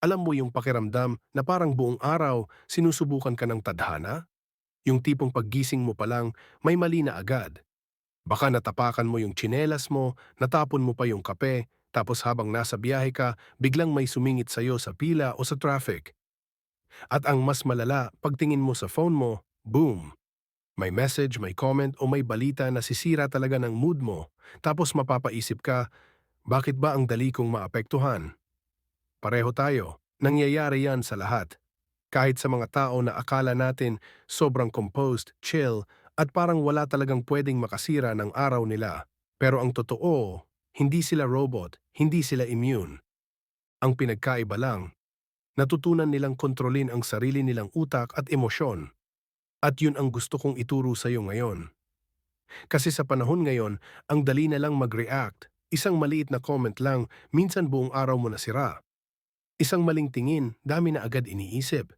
Alam mo yung pakiramdam na parang buong araw sinusubukan ka ng tadhana? Yung tipong paggising mo pa lang, may mali na agad. Baka natapakan mo yung tsinelas mo, natapon mo pa yung kape, tapos habang nasa biyahe ka, biglang may sumingit sa'yo sa pila o sa traffic. At ang mas malala, pagtingin mo sa phone mo, boom! May message, may comment o may balita na sisira talaga ng mood mo. Tapos mapapaisip ka, bakit ba ang dali kong maapektuhan? Pareho tayo. Nangyayari yan sa lahat. Kahit sa mga tao na akala natin sobrang composed, chill, at parang wala talagang pwedeng makasira ng araw nila. Pero ang totoo, hindi sila robot, hindi sila immune. Ang pinagkaiba lang, natutunan nilang kontrolin ang sarili nilang utak at emosyon. At yun ang gusto kong ituro sa iyo ngayon. Kasi sa panahon ngayon, ang dali na lang mag-react. Isang maliit na comment lang, minsan buong araw mo nasira. Isang maling tingin, dami na agad iniisip.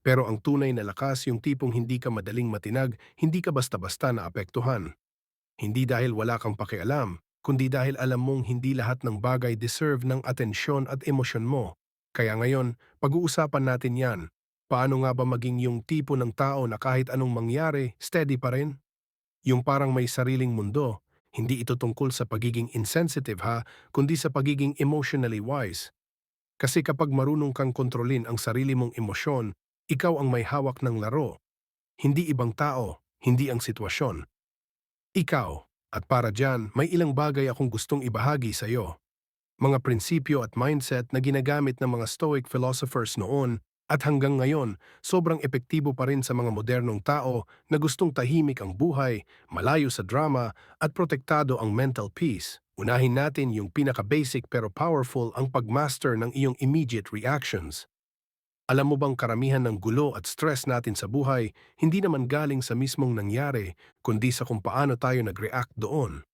Pero ang tunay na lakas yung tipong hindi ka madaling matinag, hindi ka basta-basta naapektuhan. Hindi dahil wala kang pakialam, kundi dahil alam mong hindi lahat ng bagay deserve ng atensyon at emosyon mo. Kaya ngayon, pag-uusapan natin yan. Paano nga ba maging yung tipo ng tao na kahit anong mangyari, steady pa rin? Yung parang may sariling mundo, hindi ito tungkol sa pagiging insensitive ha, kundi sa pagiging emotionally wise. Kasi kapag marunong kang kontrolin ang sarili mong emosyon, ikaw ang may hawak ng laro. Hindi ibang tao, hindi ang sitwasyon. Ikaw, at para dyan, may ilang bagay akong gustong ibahagi sa iyo. Mga prinsipyo at mindset na ginagamit ng mga Stoic philosophers noon at hanggang ngayon, sobrang epektibo pa rin sa mga modernong tao na gustong tahimik ang buhay, malayo sa drama at protektado ang mental peace. Unahin natin yung pinaka-basic pero powerful ang pagmaster ng iyong immediate reactions. Alam mo bang karamihan ng gulo at stress natin sa buhay hindi naman galing sa mismong nangyari, kundi sa kung paano tayo nag-react doon.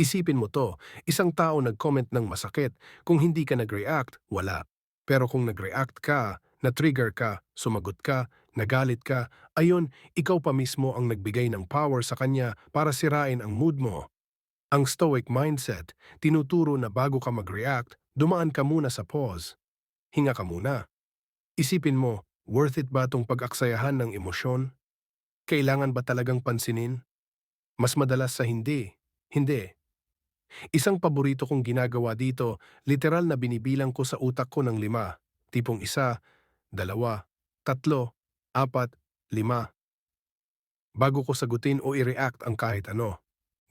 Isipin mo to, isang tao nag-comment ng masakit, kung hindi ka nag-react, wala. Pero kung nag-react ka, na-trigger ka, sumagot ka, nagalit ka, ayon, ikaw pa mismo ang nagbigay ng power sa kanya para sirain ang mood mo. Ang stoic mindset, tinuturo na bago ka mag-react, dumaan ka muna sa pause. Hinga ka muna. Isipin mo, worth it ba itong pag-aksayahan ng emosyon? Kailangan ba talagang pansinin? Mas madalas sa hindi. Hindi. Isang paborito kong ginagawa dito, literal na binibilang ko sa utak ko ng lima. Tipong isa, dalawa, tatlo, apat, lima. Bago ko sagutin o i-react ang kahit ano.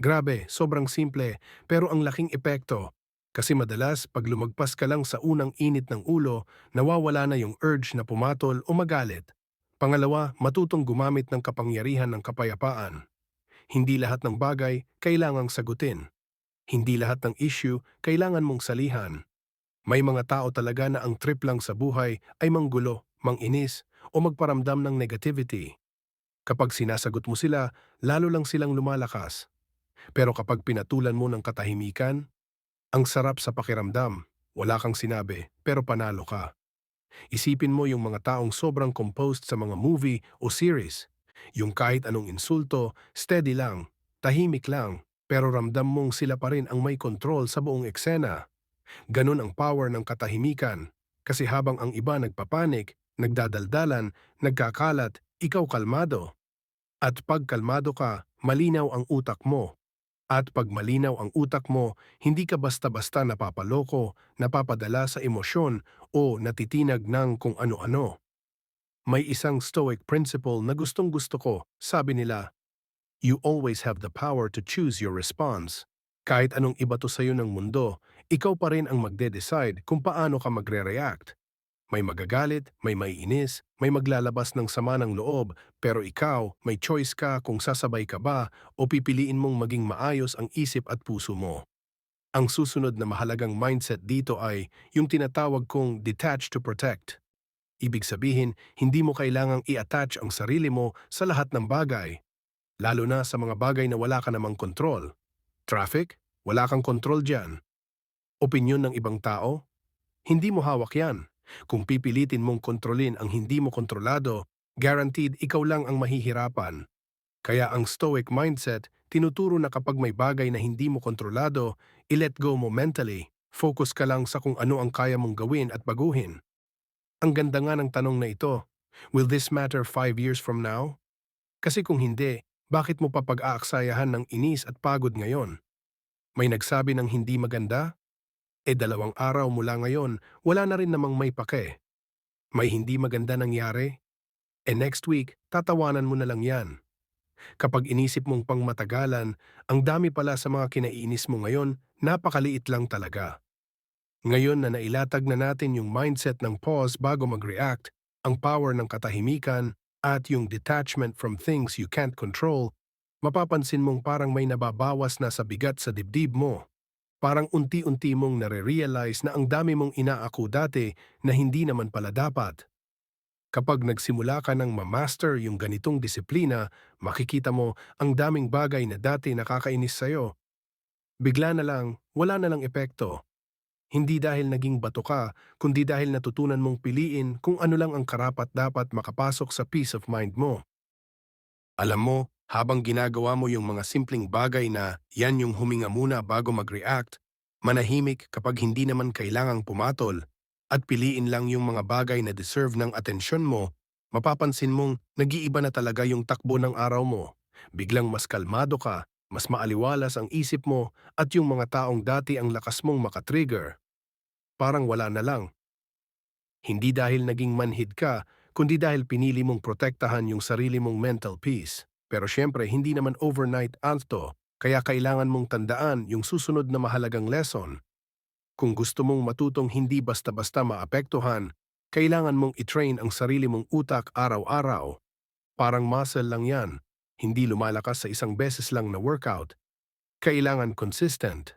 Grabe, sobrang simple, pero ang laking epekto. Kasi madalas, pag lumagpas ka lang sa unang init ng ulo, nawawala na yung urge na pumatol o magalit. Pangalawa, matutong gumamit ng kapangyarihan ng kapayapaan. Hindi lahat ng bagay kailangang sagutin. Hindi lahat ng issue kailangan mong salihan. May mga tao talaga na ang trip lang sa buhay ay manggulo, manginis, o magparamdam ng negativity. Kapag sinasagot mo sila, lalo lang silang lumalakas. Pero kapag pinatulan mo ng katahimikan, ang sarap sa pakiramdam. Wala kang sinabi, pero panalo ka. Isipin mo yung mga taong sobrang composed sa mga movie o series. Yung kahit anong insulto, steady lang, tahimik lang, pero ramdam mong sila pa rin ang may control sa buong eksena. Ganon ang power ng katahimikan. Kasi habang ang iba nagpapanik, nagdadaldalan, nagkakalat, ikaw kalmado. At pag kalmado ka, malinaw ang utak mo. At pag malinaw ang utak mo, hindi ka basta-basta napapaloko, napapadala sa emosyon o natitinag ng kung ano-ano. May isang stoic principle na gustong gusto ko, sabi nila, You always have the power to choose your response. Kahit anong iba to sa'yo ng mundo, ikaw pa rin ang magde-decide kung paano ka magre-react. May magagalit, may maiinis, may maglalabas ng sama ng loob, pero ikaw, may choice ka kung sasabay ka ba o pipiliin mong maging maayos ang isip at puso mo. Ang susunod na mahalagang mindset dito ay yung tinatawag kong detach to protect. Ibig sabihin, hindi mo kailangang i-attach ang sarili mo sa lahat ng bagay, lalo na sa mga bagay na wala ka namang kontrol. Traffic? Wala kang kontrol dyan. Opinyon ng ibang tao? Hindi mo hawak yan. Kung pipilitin mong kontrolin ang hindi mo kontrolado, guaranteed ikaw lang ang mahihirapan. Kaya ang stoic mindset, tinuturo na kapag may bagay na hindi mo kontrolado, i-let go mo mentally. Focus ka lang sa kung ano ang kaya mong gawin at baguhin. Ang ganda nga ng tanong na ito. Will this matter five years from now? Kasi kung hindi, bakit mo pa pag-aaksayahan ng inis at pagod ngayon? May nagsabi ng hindi maganda? E dalawang araw mula ngayon, wala na rin namang may pake. May hindi maganda nangyari? E next week, tatawanan mo na lang yan. Kapag inisip mong pangmatagalan, ang dami pala sa mga kinaiinis mo ngayon, napakaliit lang talaga. Ngayon na nailatag na natin yung mindset ng pause bago mag-react, ang power ng katahimikan, at yung detachment from things you can't control, mapapansin mong parang may nababawas na sa bigat sa dibdib mo. Parang unti-unti mong nare-realize na ang dami mong inaako dati na hindi naman pala dapat. Kapag nagsimula ka ng ma-master yung ganitong disiplina, makikita mo ang daming bagay na dati nakakainis sa'yo. Bigla na lang, wala na lang epekto. Hindi dahil naging bato ka, kundi dahil natutunan mong piliin kung ano lang ang karapat dapat makapasok sa peace of mind mo. Alam mo, habang ginagawa mo yung mga simpleng bagay na yan yung huminga muna bago mag-react, manahimik kapag hindi naman kailangang pumatol, at piliin lang yung mga bagay na deserve ng atensyon mo, mapapansin mong nag-iiba na talaga yung takbo ng araw mo. Biglang mas kalmado ka, mas maaliwalas ang isip mo at yung mga taong dati ang lakas mong makatrigger. Parang wala na lang. Hindi dahil naging manhid ka, kundi dahil pinili mong protektahan yung sarili mong mental peace. Pero syempre, hindi naman overnight anto, kaya kailangan mong tandaan yung susunod na mahalagang lesson. Kung gusto mong matutong hindi basta-basta maapektuhan, kailangan mong itrain ang sarili mong utak araw-araw. Parang muscle lang yan, hindi lumalakas sa isang beses lang na workout. Kailangan consistent.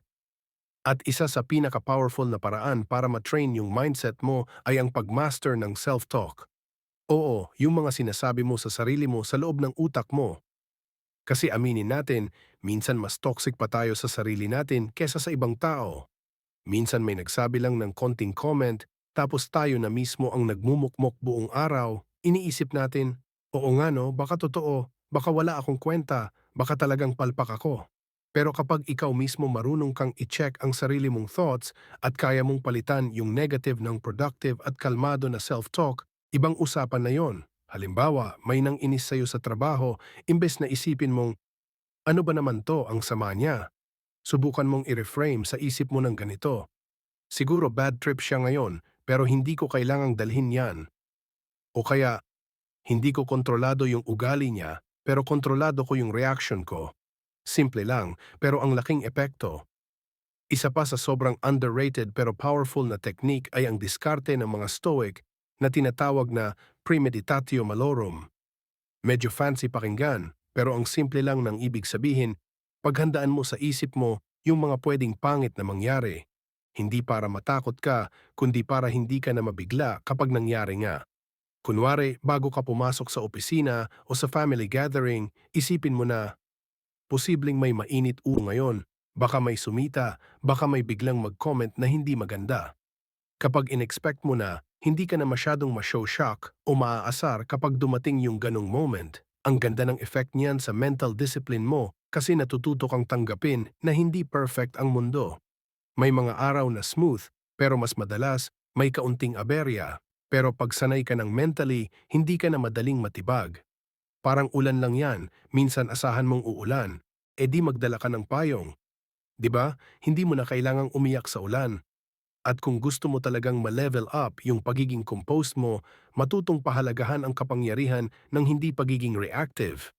At isa sa pinaka-powerful na paraan para matrain yung mindset mo ay ang pagmaster ng self-talk. Oo, yung mga sinasabi mo sa sarili mo sa loob ng utak mo. Kasi aminin natin, minsan mas toxic pa tayo sa sarili natin kesa sa ibang tao. Minsan may nagsabi lang ng konting comment, tapos tayo na mismo ang nagmumukmok buong araw, iniisip natin, oo nga no, baka totoo, baka wala akong kwenta, baka talagang palpak ako. Pero kapag ikaw mismo marunong kang i-check ang sarili mong thoughts at kaya mong palitan yung negative ng productive at kalmado na self-talk, ibang usapan na yon. Halimbawa, may nang inis sa'yo sa trabaho, imbes na isipin mong, ano ba naman to ang sama niya? Subukan mong i-reframe sa isip mo ng ganito. Siguro bad trip siya ngayon, pero hindi ko kailangang dalhin yan. O kaya, hindi ko kontrolado yung ugali niya, pero kontrolado ko yung reaction ko. Simple lang, pero ang laking epekto. Isa pa sa sobrang underrated pero powerful na technique ay ang diskarte ng mga stoic na tinatawag na premeditatio malorum. Medyo fancy pakinggan, pero ang simple lang ng ibig sabihin, paghandaan mo sa isip mo yung mga pwedeng pangit na mangyari. Hindi para matakot ka, kundi para hindi ka na mabigla kapag nangyari nga. Kunwari, bago ka pumasok sa opisina o sa family gathering, isipin mo na, posibleng may mainit ulo ngayon, baka may sumita, baka may biglang mag-comment na hindi maganda. Kapag inexpect mo na, hindi ka na masyadong ma-show shock o maaasar kapag dumating yung ganong moment. Ang ganda ng effect niyan sa mental discipline mo kasi natututo kang tanggapin na hindi perfect ang mundo. May mga araw na smooth, pero mas madalas may kaunting aberya. Pero pag sanay ka ng mentally, hindi ka na madaling matibag. Parang ulan lang yan, minsan asahan mong uulan, e di magdala ka ng payong. ba? Hindi mo na kailangang umiyak sa ulan. At kung gusto mo talagang ma-level up yung pagiging composed mo, matutong pahalagahan ang kapangyarihan ng hindi pagiging reactive.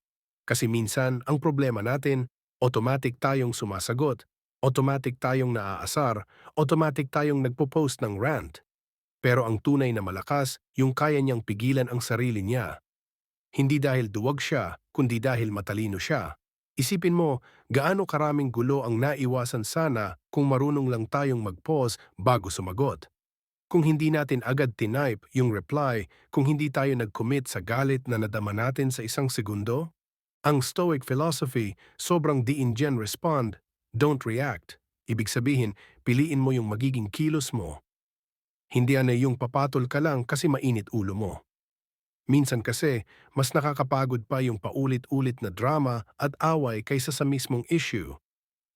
Kasi minsan, ang problema natin, automatic tayong sumasagot, automatic tayong naaasar, automatic tayong nagpo-post ng rant. Pero ang tunay na malakas, yung kaya niyang pigilan ang sarili niya. Hindi dahil duwag siya, kundi dahil matalino siya. Isipin mo, gaano karaming gulo ang naiwasan sana kung marunong lang tayong mag-pause bago sumagot. Kung hindi natin agad tinype yung reply, kung hindi tayo nag-commit sa galit na nadama natin sa isang segundo, ang Stoic philosophy, sobrang di-ingen respond, don't react. Ibig sabihin, piliin mo yung magiging kilos mo. Hindi na yung papatol ka lang kasi mainit ulo mo. Minsan kasi, mas nakakapagod pa yung paulit-ulit na drama at away kaysa sa mismong issue.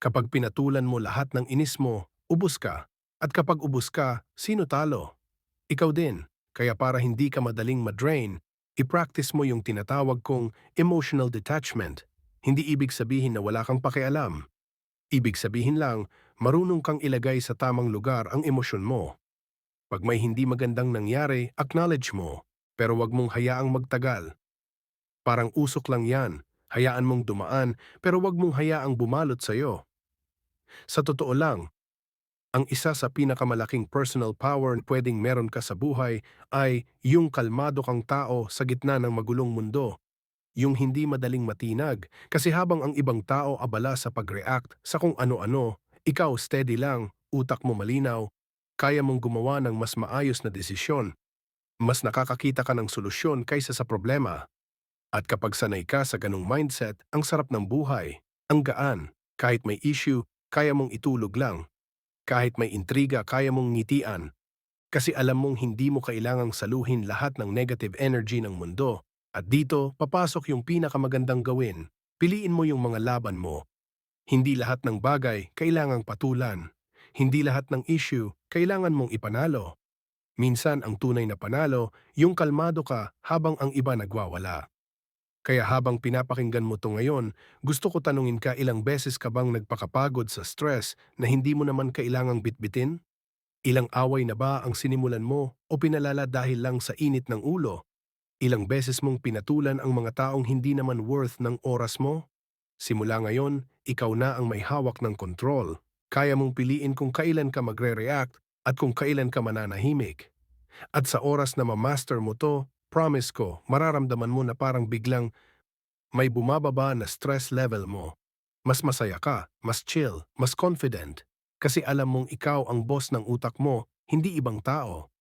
Kapag pinatulan mo lahat ng inis mo, ubos ka. At kapag ubos ka, sino talo? Ikaw din. Kaya para hindi ka madaling madrain, i-practice mo yung tinatawag kong emotional detachment. Hindi ibig sabihin na wala kang pakialam. Ibig sabihin lang, marunong kang ilagay sa tamang lugar ang emosyon mo. Pag may hindi magandang nangyari, acknowledge mo, pero wag mong hayaang magtagal. Parang usok lang yan, hayaan mong dumaan, pero wag mong hayaang bumalot sa'yo. Sa totoo lang, ang isa sa pinakamalaking personal power na pwedeng meron ka sa buhay ay yung kalmado kang tao sa gitna ng magulong mundo. Yung hindi madaling matinag kasi habang ang ibang tao abala sa pag-react sa kung ano-ano, ikaw steady lang, utak mo malinaw, kaya mong gumawa ng mas maayos na desisyon. Mas nakakakita ka ng solusyon kaysa sa problema. At kapag sanay ka sa ganong mindset, ang sarap ng buhay, ang gaan, kahit may issue, kaya mong itulog lang. Kahit may intriga, kaya mong ngitian. Kasi alam mong hindi mo kailangang saluhin lahat ng negative energy ng mundo. At dito, papasok yung pinakamagandang gawin. Piliin mo yung mga laban mo. Hindi lahat ng bagay kailangang patulan. Hindi lahat ng issue kailangan mong ipanalo. Minsan ang tunay na panalo, yung kalmado ka habang ang iba nagwawala. Kaya habang pinapakinggan mo to ngayon, gusto ko tanungin ka ilang beses ka bang nagpakapagod sa stress na hindi mo naman kailangang bitbitin? Ilang away na ba ang sinimulan mo o pinalala dahil lang sa init ng ulo? Ilang beses mong pinatulan ang mga taong hindi naman worth ng oras mo? Simula ngayon, ikaw na ang may hawak ng control. Kaya mong piliin kung kailan ka magre-react at kung kailan ka mananahimik. At sa oras na ma-master mo to, promise ko, mararamdaman mo na parang biglang may bumababa na stress level mo. Mas masaya ka, mas chill, mas confident. Kasi alam mong ikaw ang boss ng utak mo, hindi ibang tao.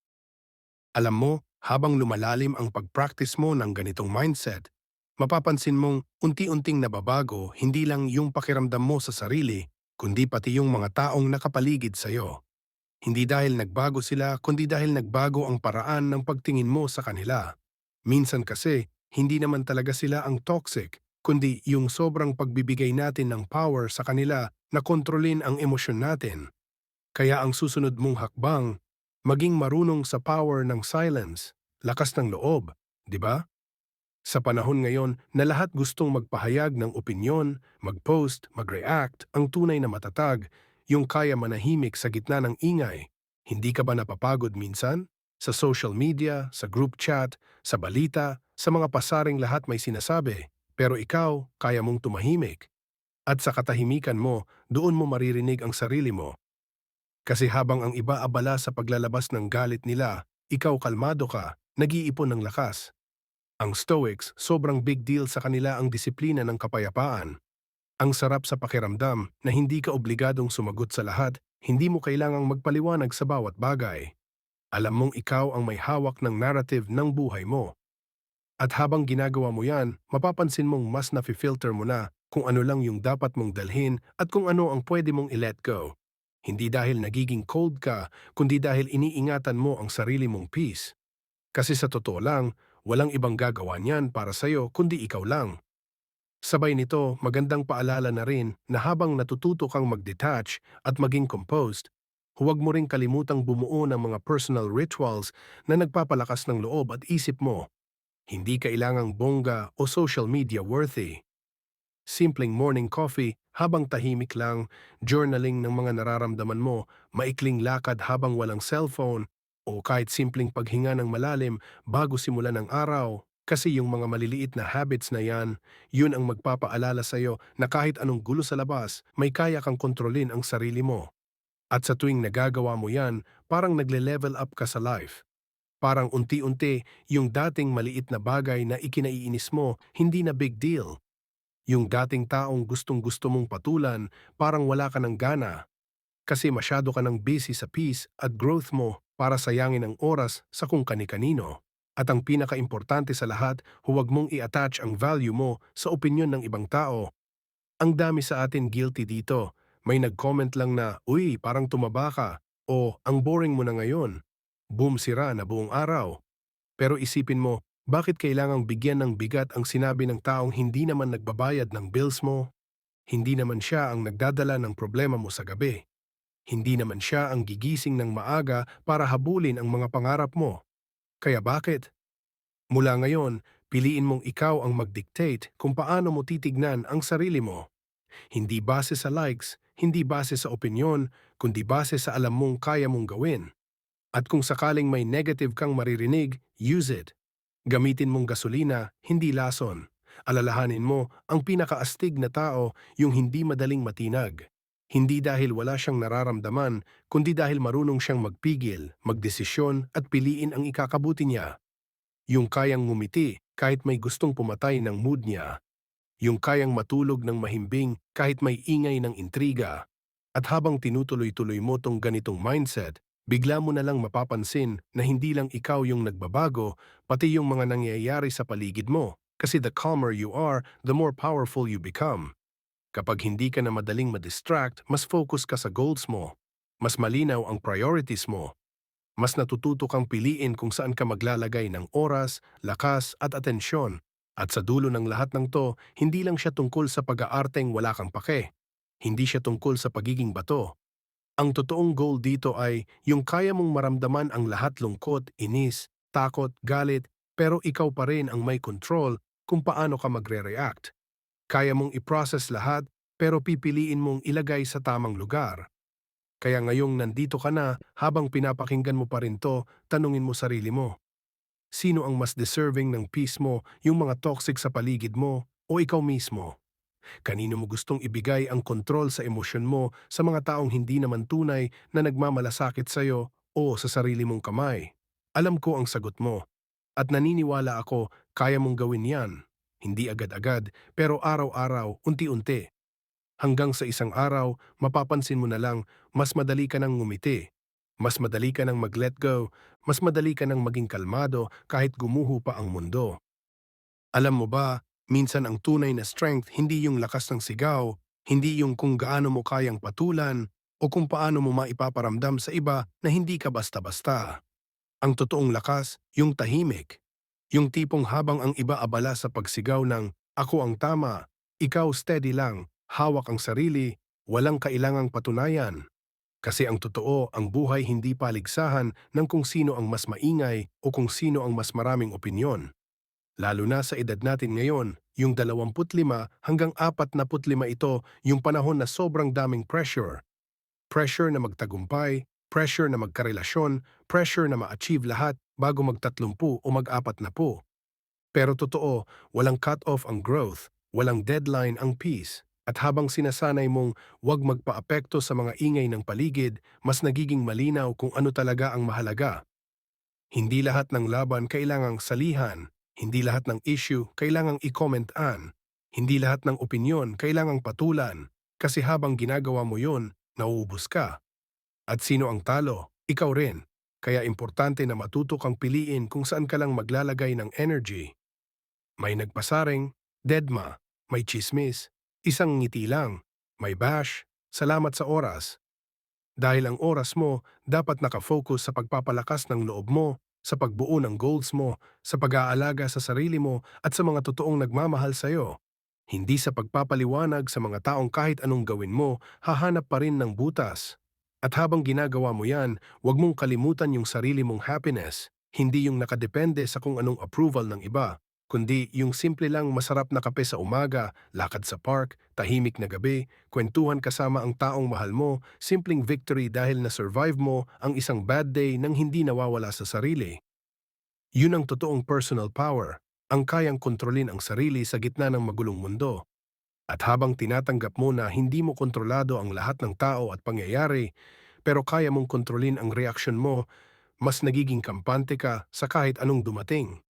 Alam mo, habang lumalalim ang pag-practice mo ng ganitong mindset, mapapansin mong unti-unting nababago hindi lang yung pakiramdam mo sa sarili, kundi pati yung mga taong nakapaligid sa'yo. Hindi dahil nagbago sila, kundi dahil nagbago ang paraan ng pagtingin mo sa kanila. Minsan kasi, hindi naman talaga sila ang toxic, kundi yung sobrang pagbibigay natin ng power sa kanila na kontrolin ang emosyon natin. Kaya ang susunod mong hakbang, maging marunong sa power ng silence, lakas ng loob, di ba? Sa panahon ngayon na lahat gustong magpahayag ng opinyon, mag-post, mag-react, ang tunay na matatag, yung kaya manahimik sa gitna ng ingay. Hindi ka ba napapagod minsan? Sa social media, sa group chat, sa balita, sa mga pasaring lahat may sinasabi, pero ikaw kaya mong tumahimik. At sa katahimikan mo, doon mo maririnig ang sarili mo. Kasi habang ang iba abala sa paglalabas ng galit nila, ikaw kalmado ka, nag-iipon ng lakas. Ang Stoics, sobrang big deal sa kanila ang disiplina ng kapayapaan. Ang sarap sa pakiramdam na hindi ka obligadong sumagot sa lahat, hindi mo kailangang magpaliwanag sa bawat bagay. Alam mong ikaw ang may hawak ng narrative ng buhay mo. At habang ginagawa mo yan, mapapansin mong mas nafi-filter mo na kung ano lang yung dapat mong dalhin at kung ano ang pwede mong i-let go. Hindi dahil nagiging cold ka, kundi dahil iniingatan mo ang sarili mong peace. Kasi sa totoo lang, walang ibang gagawa niyan para sa'yo kundi ikaw lang. Sabay nito, magandang paalala na rin na habang natututo kang mag-detach at maging composed, huwag mo ring kalimutang bumuo ng mga personal rituals na nagpapalakas ng loob at isip mo. Hindi kailangang bongga o social media worthy. Simpleng morning coffee habang tahimik lang, journaling ng mga nararamdaman mo, maikling lakad habang walang cellphone, o kahit simpleng paghinga ng malalim bago simulan ng araw. Kasi yung mga maliliit na habits na yan, yun ang magpapaalala sa'yo na kahit anong gulo sa labas, may kaya kang kontrolin ang sarili mo. At sa tuwing nagagawa mo yan, parang nagle-level up ka sa life. Parang unti-unti, yung dating maliit na bagay na ikinaiinis mo, hindi na big deal. Yung dating taong gustong-gusto mong patulan, parang wala ka ng gana. Kasi masyado ka ng busy sa peace at growth mo para sayangin ang oras sa kung kani-kanino. At ang pinaka-importante sa lahat, huwag mong i-attach ang value mo sa opinyon ng ibang tao. Ang dami sa atin guilty dito. May nag-comment lang na, Uy, parang tumaba ka. O, ang boring mo na ngayon. Boom sira na buong araw. Pero isipin mo, bakit kailangang bigyan ng bigat ang sinabi ng taong hindi naman nagbabayad ng bills mo? Hindi naman siya ang nagdadala ng problema mo sa gabi. Hindi naman siya ang gigising ng maaga para habulin ang mga pangarap mo. Kaya bakit? Mula ngayon, piliin mong ikaw ang mag-dictate kung paano mo titignan ang sarili mo. Hindi base sa likes, hindi base sa opinyon, kundi base sa alam mong kaya mong gawin. At kung sakaling may negative kang maririnig, use it. Gamitin mong gasolina, hindi lason. Alalahanin mo, ang pinakaastig na tao yung hindi madaling matinag. Hindi dahil wala siyang nararamdaman, kundi dahil marunong siyang magpigil, magdesisyon at piliin ang ikakabuti niya. Yung kayang ngumiti kahit may gustong pumatay ng mood niya. Yung kayang matulog ng mahimbing kahit may ingay ng intriga. At habang tinutuloy-tuloy mo tong ganitong mindset, bigla mo na lang mapapansin na hindi lang ikaw yung nagbabago, pati yung mga nangyayari sa paligid mo. Kasi the calmer you are, the more powerful you become. Kapag hindi ka na madaling madistract, mas focus ka sa goals mo. Mas malinaw ang priorities mo. Mas natututo kang piliin kung saan ka maglalagay ng oras, lakas at atensyon. At sa dulo ng lahat ng to, hindi lang siya tungkol sa pag-aarteng wala kang pake. Hindi siya tungkol sa pagiging bato. Ang totoong goal dito ay yung kaya mong maramdaman ang lahat lungkot, inis, takot, galit, pero ikaw pa rin ang may control kung paano ka magre-react. Kaya mong i-process lahat pero pipiliin mong ilagay sa tamang lugar. Kaya ngayong nandito ka na, habang pinapakinggan mo pa rin to, tanungin mo sarili mo. Sino ang mas deserving ng peace mo, yung mga toxic sa paligid mo o ikaw mismo? Kanino mo gustong ibigay ang kontrol sa emosyon mo sa mga taong hindi naman tunay na nagmamalasakit sa'yo o sa sarili mong kamay? Alam ko ang sagot mo. At naniniwala ako, kaya mong gawin yan. Hindi agad-agad, pero araw-araw, unti-unti. Hanggang sa isang araw, mapapansin mo na lang, mas madali ka nang ngumiti. Mas madali ka nang mag-let go, mas madali ka nang maging kalmado kahit gumuho pa ang mundo. Alam mo ba, minsan ang tunay na strength hindi yung lakas ng sigaw, hindi yung kung gaano mo kayang patulan, o kung paano mo maipaparamdam sa iba na hindi ka basta-basta. Ang totoong lakas, yung tahimik. Yung tipong habang ang iba abala sa pagsigaw ng, ako ang tama, ikaw steady lang, hawak ang sarili, walang kailangang patunayan. Kasi ang totoo, ang buhay hindi paligsahan ng kung sino ang mas maingay o kung sino ang mas maraming opinyon. Lalo na sa edad natin ngayon, yung 25 hanggang 45 ito yung panahon na sobrang daming pressure. Pressure na magtagumpay, pressure na magkarelasyon, pressure na ma-achieve lahat bago magtatlumpu o mag-apat na po. Pero totoo, walang cut-off ang growth, walang deadline ang peace. At habang sinasanay mong huwag magpaapekto sa mga ingay ng paligid, mas nagiging malinaw kung ano talaga ang mahalaga. Hindi lahat ng laban kailangang salihan, hindi lahat ng issue kailangang i-comment-an, hindi lahat ng opinyon kailangang patulan, kasi habang ginagawa mo yon, nauubos ka. At sino ang talo? Ikaw rin. Kaya importante na matuto kang piliin kung saan ka lang maglalagay ng energy. May nagpasaring, deadma, may chismis, isang ngiti lang, may bash, salamat sa oras. Dahil ang oras mo dapat nakafocus sa pagpapalakas ng loob mo, sa pagbuo ng goals mo, sa pag-aalaga sa sarili mo at sa mga totoong nagmamahal sa iyo. Hindi sa pagpapaliwanag sa mga taong kahit anong gawin mo, hahanap pa rin ng butas. At habang ginagawa mo yan, huwag mong kalimutan yung sarili mong happiness, hindi yung nakadepende sa kung anong approval ng iba, kundi yung simple lang masarap na kape sa umaga, lakad sa park, tahimik na gabi, kwentuhan kasama ang taong mahal mo, simpleng victory dahil na-survive mo ang isang bad day nang hindi nawawala sa sarili. Yun ang totoong personal power, ang kayang kontrolin ang sarili sa gitna ng magulong mundo. At habang tinatanggap mo na hindi mo kontrolado ang lahat ng tao at pangyayari, pero kaya mong kontrolin ang reaksyon mo, mas nagiging kampante ka sa kahit anong dumating.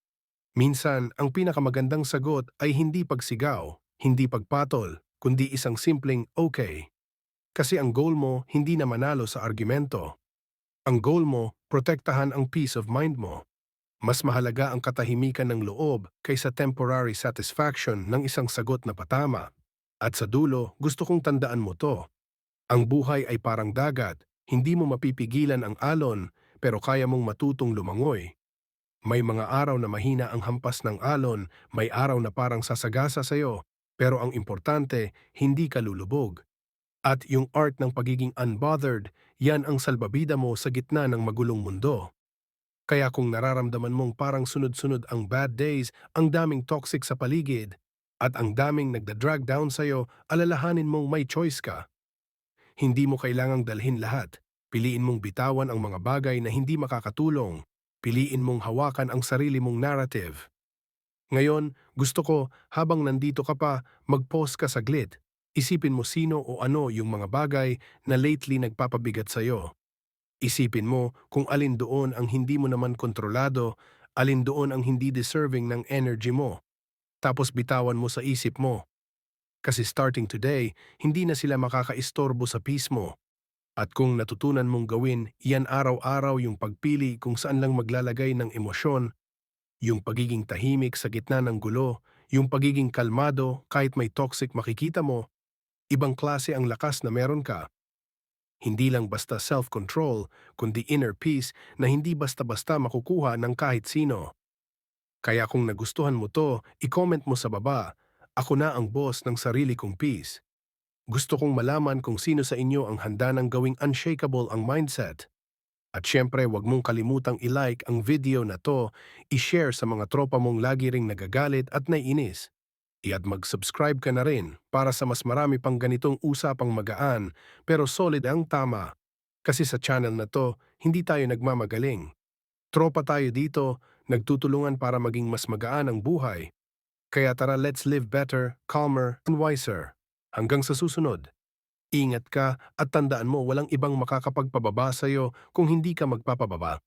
Minsan, ang pinakamagandang sagot ay hindi pagsigaw, hindi pagpatol, kundi isang simpleng okay. Kasi ang goal mo hindi na manalo sa argumento. Ang goal mo, protektahan ang peace of mind mo. Mas mahalaga ang katahimikan ng loob kaysa temporary satisfaction ng isang sagot na patama. At sa dulo, gusto kong tandaan mo to. Ang buhay ay parang dagat, hindi mo mapipigilan ang alon, pero kaya mong matutong lumangoy. May mga araw na mahina ang hampas ng alon, may araw na parang sasagasa sa'yo, pero ang importante, hindi ka lulubog. At yung art ng pagiging unbothered, yan ang salbabida mo sa gitna ng magulong mundo. Kaya kung nararamdaman mong parang sunod-sunod ang bad days, ang daming toxic sa paligid, at ang daming nagda-drag down sa'yo, alalahanin mong may choice ka. Hindi mo kailangang dalhin lahat. Piliin mong bitawan ang mga bagay na hindi makakatulong. Piliin mong hawakan ang sarili mong narrative. Ngayon, gusto ko, habang nandito ka pa, mag-pause ka saglit. Isipin mo sino o ano yung mga bagay na lately nagpapabigat sa'yo. Isipin mo kung alin doon ang hindi mo naman kontrolado, alin doon ang hindi deserving ng energy mo. Tapos bitawan mo sa isip mo. Kasi starting today, hindi na sila makakaistorbo sa peace mo. At kung natutunan mong gawin, yan araw-araw yung pagpili kung saan lang maglalagay ng emosyon, yung pagiging tahimik sa gitna ng gulo, yung pagiging kalmado kahit may toxic makikita mo, ibang klase ang lakas na meron ka. Hindi lang basta self-control, kundi inner peace na hindi basta-basta makukuha ng kahit sino. Kaya kung nagustuhan mo to, i-comment mo sa baba, ako na ang boss ng sarili kong peace. Gusto kong malaman kung sino sa inyo ang handa ng gawing unshakable ang mindset. At syempre, wag mong kalimutang i-like ang video na to, i-share sa mga tropa mong lagi ring nagagalit at naiinis. At mag-subscribe ka na rin para sa mas marami pang ganitong usapang magaan pero solid ang tama. Kasi sa channel na to, hindi tayo nagmamagaling. Tropa tayo dito, nagtutulungan para maging mas magaan ang buhay. Kaya tara let's live better, calmer, and wiser. Hanggang sa susunod. Ingat ka at tandaan mo walang ibang makakapagpababa sa'yo kung hindi ka magpapababa.